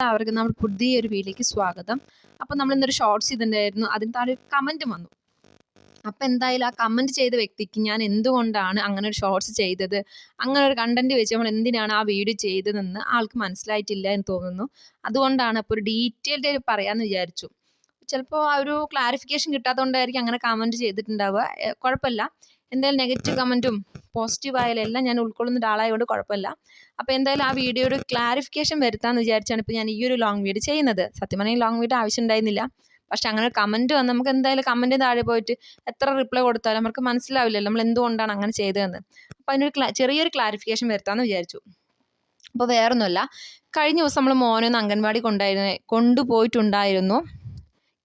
എല്ലാവർക്കും നമ്മൾ പുതിയൊരു വീഡിയോയ്ക്ക് സ്വാഗതം. അപ്പോൾ നമ്മൾ ഇന്നൊരു ഷോർട്സ് ചെയ്തിട്ടുണ്ടായിരുന്നു അതിന് താഴെ ഒരു കമന്റ് വന്നു. അപ്പോൾ എന്തായാലും ആ കമന്റ് ചെയ്ത വ്യക്തിക്ക് ഞാൻ എന്തുകൊണ്ടാണ് അങ്ങനെ ഒരു ഷോർട്സ് ചെയ്തത്? അങ്ങനെ ഒരു കണ്ടന്റ് വെച്ച് നമ്മൾ എന്തിനാണ് ആ വീഡിയോ ചെയ്തതെന്ന് ആൾക്ക് മനസ്സിലായിട്ടില്ല എന്ന് തോന്നുന്നു. അതുകൊണ്ടാണ് അപ്പോൾ ഒരു ഡീറ്റെയിൽഡ് ആയിട്ട് വിചാരിച്ചു. ചിലപ്പോൾ ആ ഒരു ക്ലാരിഫിക്കേഷൻ കിട്ടാത്തതുകൊണ്ടായിരിക്കും അങ്ങനെ കമന്റ് ചെയ്തിട്ടുണ്ടാവുക. കുഴപ്പമില്ല. എന്തായാലും നെഗറ്റീവ് കമന്റും പോസിറ്റീവ് ആയാലും എല്ലാം ഞാൻ ഉൾക്കൊള്ളുന്ന ഒരാളായതുകൊണ്ട് കുഴപ്പമില്ല. അപ്പോൾ എന്തായാലും ആ വീഡിയോയുടെ ക്ലാരിഫിക്കേഷൻ വരുത്താമെന്ന് വിചാരിച്ചാണ് ഇപ്പോൾ ഞാൻ ഈ ഒരു ലോങ് വീഡിയോ ചെയ്യുന്നത്. സത്യം പറഞ്ഞാൽ ലോങ് വീഡിയോ ആവശ്യം ഉണ്ടായിരുന്നില്ല. പക്ഷെ അങ്ങനെ കമന്റ് വന്ന് നമുക്ക് എന്തായാലും കമന്റ് താഴെ പോയിട്ട് എത്ര റിപ്ലൈ കൊടുത്താലും നമുക്ക് മനസ്സിലാവില്ലല്ലോ നമ്മൾ എന്തുകൊണ്ടാണ് അങ്ങനെ ചെയ്തതെന്ന്. അപ്പോൾ അതിനൊരു ചെറിയൊരു ക്ലാരിഫിക്കേഷൻ വരുത്താമെന്ന് വിചാരിച്ചു. അപ്പോൾ വേറൊന്നുമല്ല. കഴിഞ്ഞ ദിവസം നമ്മൾ മോനൊന്ന് അംഗൻവാടി കൊണ്ടായിരുന്നു കൊണ്ടുപോയിട്ടുണ്ടായിരുന്നു.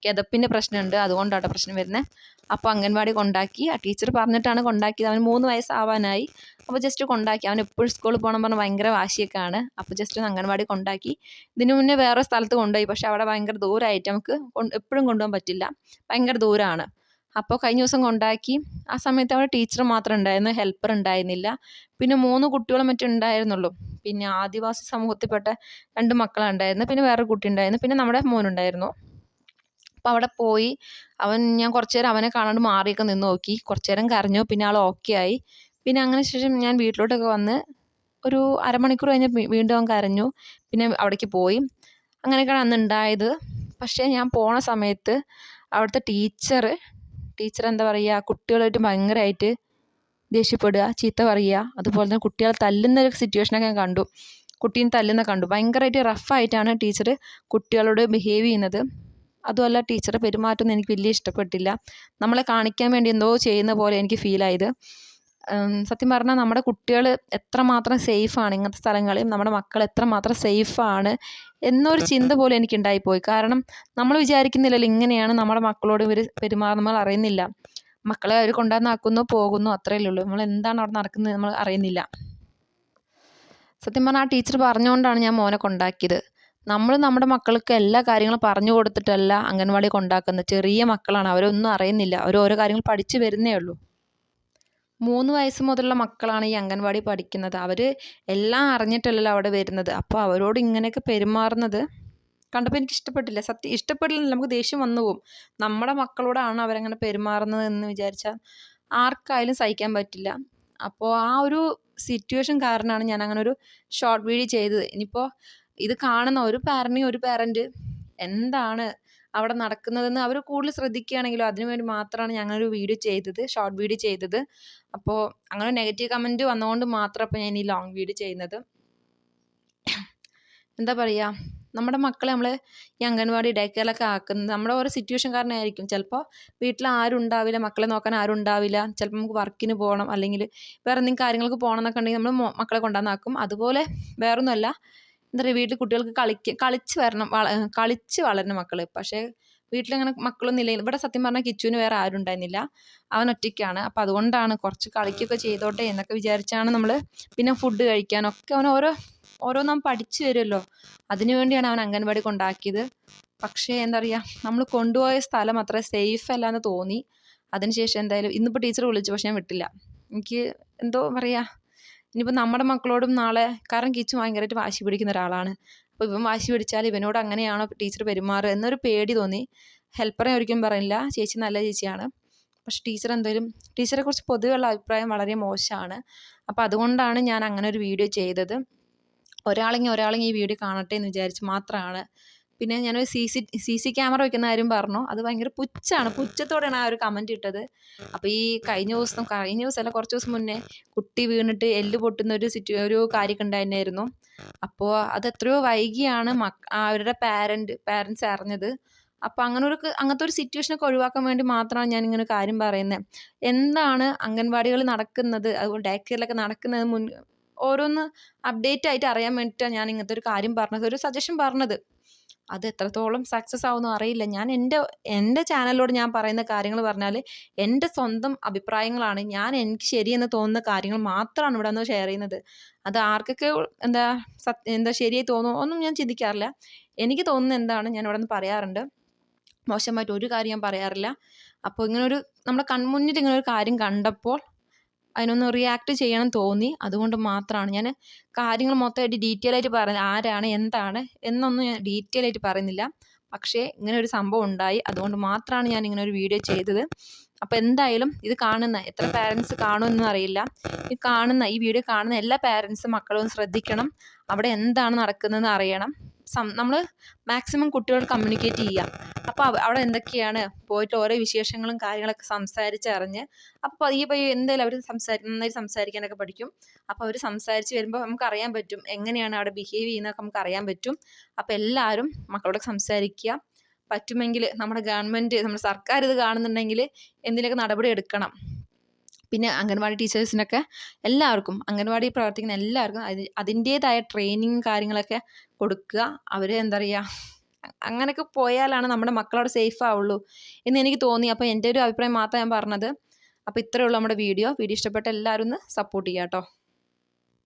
കിതപ്പിന്റെ പ്രശ്നമുണ്ട്. അതുകൊണ്ടാണ് പ്രശ്നം വരുന്നത് അപ്പോൾ അംഗൻവാടി കൊണ്ടാക്കി. ആ ടീച്ചർ പറഞ്ഞിട്ടാണ് കൊണ്ടാക്കിയത്. അവന് മൂന്ന് വയസ്സാവാനായി. അപ്പോൾ ജസ്റ്റ് കൊണ്ടാക്കി. അവൻ എപ്പോഴും സ്കൂളിൽ പോകണം പറഞ്ഞാൽ ഭയങ്കര വാശിയൊക്കെ ആണ് അപ്പോൾ ജസ്റ്റ് ഒന്ന് അംഗൻവാടി കൊണ്ടാക്കി. ഇതിനു മുന്നേ വേറെ സ്ഥലത്ത് കൊണ്ടുപോയി. പക്ഷെ അവിടെ ഭയങ്കര ദൂരമായിട്ട് നമുക്ക് എപ്പോഴും കൊണ്ടുപോകാൻ പറ്റില്ല. ഭയങ്കര ദൂരമാണ് അപ്പോൾ കഴിഞ്ഞ ദിവസം കൊണ്ടാക്കി. ആ സമയത്ത് അവിടെ ടീച്ചർ മാത്രം ഉണ്ടായിരുന്നു. ഹെൽപ്പർ ഉണ്ടായിരുന്നില്ല. പിന്നെ മൂന്ന് കുട്ടികളും മറ്റും ഉണ്ടായിരുന്നുള്ളൂ. പിന്നെ ആദിവാസി സമൂഹത്തിൽപ്പെട്ട രണ്ട് മക്കളുണ്ടായിരുന്നു പിന്നെ വേറെ കുട്ടി ഉണ്ടായിരുന്നു. പിന്നെ നമ്മുടെ മോനുണ്ടായിരുന്നു അപ്പോൾ അവിടെ പോയി. അവൻ ഞാൻ കുറച്ച് നേരം അവനെ കാണാണ്ട് മാറിയൊക്കെ നിന്ന് നോക്കി. കുറച്ച് നേരം കരഞ്ഞു. പിന്നെ ആൾ ഓക്കെ ആയി. പിന്നെ അങ്ങനെ ശേഷം ഞാൻ വീട്ടിലോട്ടൊക്കെ വന്ന് ഒരു അരമണിക്കൂർ കഴിഞ്ഞ് വീണ്ടും അവൻ കരഞ്ഞു. പിന്നെ അവിടേക്ക് പോയി. അങ്ങനെയൊക്കെയാണ് അന്ന് ഉണ്ടായത് പക്ഷേ ഞാൻ പോണ സമയത്ത് അവിടുത്തെ ടീച്ചർ ടീച്ചർ എന്താ പറയുക കുട്ടികളായിട്ട് ഭയങ്കരമായിട്ട് ദേഷ്യപ്പെടുക ചീത്ത പറയുക അതുപോലെ തന്നെ കുട്ടികളെ തല്ലുന്ന ഒരു സിറ്റുവേഷനൊക്കെ ഞാൻ കണ്ടു. കുട്ടീനെ തല്ലുന്ന കണ്ടു. ഭയങ്കരമായിട്ട് റഫായിട്ടാണ് ടീച്ചർ കുട്ടികളോട് ബിഹേവ് ചെയ്യുന്നത്. അതുമല്ല ടീച്ചറെ പെരുമാറ്റമൊന്നും എനിക്ക് വലിയ ഇഷ്ടപ്പെട്ടില്ല. നമ്മളെ കാണിക്കാൻ വേണ്ടി എന്തോ ചെയ്യുന്ന പോലെ എനിക്ക് ഫീലായത് സത്യം പറഞ്ഞാൽ നമ്മുടെ കുട്ടികൾ എത്രമാത്രം സേഫാണ് ഇങ്ങനത്തെ സ്ഥലങ്ങളിൽ നമ്മുടെ മക്കൾ എത്രമാത്രം സേഫാണ് എന്നൊരു ചിന്ത പോലും എനിക്ക് ഉണ്ടായിപ്പോയി. കാരണം നമ്മൾ വിചാരിക്കുന്നില്ലല്ലോ ഇങ്ങനെയാണ് നമ്മുടെ മക്കളോട് ഇവർ പെരുമാറുന്നത്. നമ്മൾ അറിയുന്നില്ല. മക്കളെ അവർ കൊണ്ടുവന്നാക്കുന്നു പോകുന്നു അത്രയല്ലേ ഉള്ളൂ. നമ്മൾ എന്താണ് അവിടെ നടക്കുന്നത് നമ്മൾ അറിയുന്നില്ല. സത്യം പറഞ്ഞാൽ ആ ടീച്ചർ പറഞ്ഞുകൊണ്ടാണ് ഞാൻ മോനെ കൊണ്ടാക്കിയത്. നമ്മൾ നമ്മുടെ മക്കൾക്ക് എല്ലാ കാര്യങ്ങളും പറഞ്ഞു കൊടുത്തിട്ടല്ല അംഗൻവാടി കൊണ്ടാക്കുന്നത്. ചെറിയ മക്കളാണ്. അവരൊന്നും അറിയുന്നില്ല. അവർ ഓരോ കാര്യങ്ങൾ പഠിച്ചു വരുന്നേ ഉള്ളൂ. മൂന്ന് വയസ്സ് മുതലുള്ള മക്കളാണ് ഈ അംഗൻവാടി പഠിക്കുന്നത്. അവർ എല്ലാം അറിഞ്ഞിട്ടല്ലല്ലോ അവിടെ വരുന്നത്. അപ്പോൾ അവരോട് ഇങ്ങനെയൊക്കെ പെരുമാറുന്നത് കണ്ടപ്പോൾ എനിക്ക് ഇഷ്ടപ്പെട്ടില്ല. സത്യം ഇഷ്ടപ്പെട്ടില്ല നമുക്ക് ദേഷ്യം വന്നു പോകും നമ്മുടെ മക്കളോടാണ് അവരങ്ങനെ പെരുമാറുന്നത് എന്ന് വിചാരിച്ചാൽ ആർക്കായാലും സഹിക്കാൻ പറ്റില്ല. അപ്പോൾ ആ ഒരു സിറ്റുവേഷൻ കാരണമാണ് ഞാൻ അങ്ങനെ ഒരു ഷോർട്ട് വീഡിയോ ചെയ്തത്. ഇനിയിപ്പോൾ ഇത് കാണുന്ന ഒരു പാരന്റ് ഒരു പാരന്റ് എന്താണ് അവിടെ നടക്കുന്നതെന്ന് അവർ കൂടുതൽ ശ്രദ്ധിക്കുകയാണെങ്കിലും അതിനു വേണ്ടി മാത്രമാണ് ഞങ്ങൾ ഒരു വീഡിയോ ചെയ്തത് ഷോർട്ട് വീഡിയോ ചെയ്തത്. അപ്പോൾ അങ്ങനെ നെഗറ്റീവ് കമന്റ് വന്നതുകൊണ്ട് മാത്രം അപ്പോൾ ഞാൻ ഈ ലോങ് വീഡിയോ ചെയ്യുന്നത്. എന്താ പറയുക നമ്മുടെ മക്കളെ നമ്മൾ ഈ അംഗൻവാടി ഡേക്കറിലൊക്കെ ആക്കുന്നത് നമ്മുടെ ഓരോ സിറ്റുവേഷൻ കാരണമായിരിക്കും ചിലപ്പോൾ വീട്ടിൽ ആരും ഉണ്ടാവില്ല മക്കളെ നോക്കാൻ ആരും ഉണ്ടാവില്ല. ചിലപ്പോൾ നമുക്ക് വർക്കിന് പോകണം അല്ലെങ്കിൽ വേറെ എന്തെങ്കിലും കാര്യങ്ങൾക്ക് പോകണം എന്നൊക്കെ ഉണ്ടെങ്കിൽ നമ്മൾ മക്കളെ കൊണ്ടുവന്നാക്കും അതുപോലെ വേറൊന്നുമല്ല എന്താ പറയുക വീട്ടിൽ കുട്ടികൾക്ക് കളിക്ക കളിച്ച് വരണം കളിച്ച് വളരണം മക്കൾ പക്ഷേ വീട്ടിലങ്ങനെ മക്കളൊന്നും ഇല്ല. ഇവിടെ സത്യം പറഞ്ഞാൽ കിച്ചുവിന് വേറെ ആരും ഉണ്ടായിരുന്നില്ല. അവൻ ഒറ്റയ്ക്കാണ്. അപ്പോൾ അതുകൊണ്ടാണ് കുറച്ച് കളിക്കൊക്കെ ചെയ്തോട്ടെ എന്നൊക്കെ വിചാരിച്ചാണ് നമ്മൾ പിന്നെ ഫുഡ് കഴിക്കാനൊക്കെ അവൻ ഓരോ ഓരോന്നും പഠിച്ചു വരുമല്ലോ അതിനു വേണ്ടിയാണ് അവൻ അംഗൻവാടി കൊണ്ടാക്കിയത്. പക്ഷേ എന്താ പറയുക നമ്മൾ കൊണ്ടുപോയ സ്ഥലം അത്ര സേഫ് അല്ല എന്ന് തോന്നി. അതിനുശേഷം എന്തായാലും ഇന്നിപ്പോൾ ടീച്ചർ വിളിച്ചു പക്ഷെ ഞാൻ വിട്ടില്ല. എനിക്ക് എന്തോ പറയുക ഇനിയിപ്പോൾ നമ്മുടെ മക്കളോടും നാളെ കാരണം കിച്ചു ഭയങ്കരമായിട്ട് വാശി പിടിക്കുന്ന ഒരാളാണ്. അപ്പോൾ ഇവൻ വാശി പിടിച്ചാൽ ഇവനോട് അങ്ങനെയാണോ ടീച്ചർ പെരുമാറുക എന്നൊരു പേടി തോന്നി. ഹെൽപ്പറെ ഒരിക്കലും പറയില്ല. ചേച്ചി നല്ല ചേച്ചിയാണ്. പക്ഷെ ടീച്ചർ എന്തായാലും ടീച്ചറെ കുറിച്ച് പൊതുവെയുള്ള അഭിപ്രായം വളരെ മോശമാണ്. അപ്പോൾ അതുകൊണ്ടാണ് ഞാൻ അങ്ങനെ ഒരു വീഡിയോ ചെയ്തത്. ഒരാളെങ്കിൽ ഒരാളെങ്കിൽ ഈ വീഡിയോ കാണട്ടെ എന്ന് വിചാരിച്ച് മാത്രമാണ് പിന്നെ ഞാനൊരു C C C C camera വെക്കുന്ന കാര്യം പറഞ്ഞു. അത് ഭയങ്കര പുച്ഛാണ്. പുച്ഛത്തോടെയാണ് ആ ഒരു കമന്റ് ഇട്ടത്. അപ്പോൾ ഈ കഴിഞ്ഞ ദിവസം കഴിഞ്ഞ ദിവസം അല്ല കുറച്ച് ദിവസം മുന്നേ കുട്ടി വീണിട്ട് എല്ല് പൊട്ടുന്ന ഒരു സിറ്റു ഒരു കാര്യമൊക്കെ ഉണ്ടായിരുന്നു അപ്പോൾ അത് എത്രയോ വൈകിയാണ് മക് അവരുടെ പാരന്റ് പാരൻസ് അറിഞ്ഞത്. അപ്പോൾ അങ്ങനെ ഒരു അങ്ങനത്തെ ഒരു സിറ്റുവേഷനൊക്കെ ഒഴിവാക്കാൻ വേണ്ടി മാത്രമാണ് ഞാൻ ഇങ്ങനെ കാര്യം പറയുന്നത് എന്താണ് അംഗൻവാടികൾ നടക്കുന്നത്? അതുപോലെ ഡേ നടക്കുന്നത് മുൻ ഓരോന്ന് അപ്ഡേറ്റ് ആയിട്ട് അറിയാൻ വേണ്ടിയിട്ടാണ് ഞാൻ ഇങ്ങനത്തെ ഒരു കാര്യം പറഞ്ഞത്. ഒരു സജഷൻ പറഞ്ഞത്. അത് എത്രത്തോളം സക്സസ് ആവുമെന്ന് അറിയില്ല. ഞാൻ എന്റെ എന്റെ ചാനലിലൂടെ ഞാൻ പറയുന്ന കാര്യങ്ങൾ പറഞ്ഞാൽ എന്റെ സ്വന്തം അഭിപ്രായങ്ങളാണ്. ഞാൻ എനിക്ക് ശരിയെന്ന് തോന്നുന്ന കാര്യങ്ങൾ മാത്രമാണ് ഇവിടെ നിന്ന് ഷെയർ ചെയ്യുന്നത്. അത് ആർക്കൊക്കെ എന്താ സത്യ എന്താ ശരിയായി തോന്നുമോ ഒന്നും ഞാൻ ചിന്തിക്കാറില്ല. എനിക്ക് തോന്നുന്ന എന്താണ് ഞാൻ ഇവിടെ നിന്ന് പറയാറുണ്ട്. മോശമായിട്ട് ഒരു കാര്യം ഞാൻ പറയാറില്ല. അപ്പോൾ ഇങ്ങനൊരു നമ്മുടെ കൺമുന്നിൽ ഇങ്ങനെ ഒരു കാര്യം കണ്ടപ്പോൾ അതിനൊന്ന് റിയാക്ട് ചെയ്യണം തോന്നി. അതുകൊണ്ട് മാത്രമാണ് ഞാൻ കാര്യങ്ങൾ മൊത്തമായിട്ട് ഡീറ്റെയിൽ ആയിട്ട് പറയുന്നത് ആരാണ് എന്താണ് എന്നൊന്നും ഞാൻ ഡീറ്റെയിൽ ആയിട്ട് പറയുന്നില്ല. പക്ഷേ ഇങ്ങനെ ഒരു സംഭവം ഉണ്ടായി. അതുകൊണ്ട് മാത്രമാണ് ഞാൻ ഇങ്ങനെ ഒരു വീഡിയോ ചെയ്തത്. അപ്പോൾ എന്തായാലും ഇത് കാണുന്ന എത്ര പാരൻസ് കാണുമെന്നും അറിയില്ല. ഈ കാണുന്ന ഈ വീഡിയോ കാണുന്ന എല്ലാ പാരൻസും മക്കളും ശ്രദ്ധിക്കണം. അവിടെ എന്താണ് നടക്കുന്നതെന്ന് അറിയണം. നമ്മൾ മാക്സിമം കുട്ടികളോട് കമ്മ്യൂണിക്കേറ്റ് ചെയ്യുക അപ്പോൾ അവിടെ എന്തൊക്കെയാണ്? പോയിട്ട് ഓരോ വിശേഷങ്ങളും കാര്യങ്ങളൊക്കെ സംസാരിച്ചറിഞ്ഞ് അപ്പോൾ പയ്യെ പയ്യെ എന്തായാലും അവർ സംസാരി നന്നായി സംസാരിക്കാനൊക്കെ പഠിക്കും. അപ്പോൾ അവർ സംസാരിച്ച് വരുമ്പോൾ നമുക്ക് അറിയാൻ പറ്റും എങ്ങനെയാണ് അവിടെ ബിഹേവ് ചെയ്യുന്നതൊക്കെ നമുക്ക് അറിയാൻ പറ്റും. അപ്പോൾ എല്ലാവരും മക്കളോട് സംസാരിക്കുക പറ്റുമെങ്കിൽ നമ്മുടെ ഗവൺമെന്റ് നമ്മുടെ സർക്കാർ ഇത് കാണുന്നുണ്ടെങ്കിൽ എന്തിനൊക്കെ നടപടി എടുക്കണം. പിന്നെ അംഗൻവാടി ടീച്ചേഴ്സിനൊക്കെ എല്ലാവർക്കും അംഗൻവാടി പ്രവർത്തിക്കുന്ന എല്ലാവർക്കും അതിന്റേതായ ട്രെയിനിങ് കാര്യങ്ങളൊക്കെ കൊടുക്കുക. അവർ എന്താ പറയുക അങ്ങനെയൊക്കെ പോയാലാണ് നമ്മുടെ മക്കളവിടെ സേഫ് ആവുള്ളൂ എന്ന് എനിക്ക് തോന്നി. അപ്പോൾ എന്റെ ഒരു അഭിപ്രായം മാത്രമാണ് ഞാൻ പറഞ്ഞത്. അപ്പോൾ ഇത്രയേ ഉള്ളൂ നമ്മുടെ വീഡിയോ. വീഡിയോ ഇഷ്ടപ്പെട്ട എല്ലാവരും ഒന്ന് സപ്പോർട്ട് ചെയ്യാം കേട്ടോ.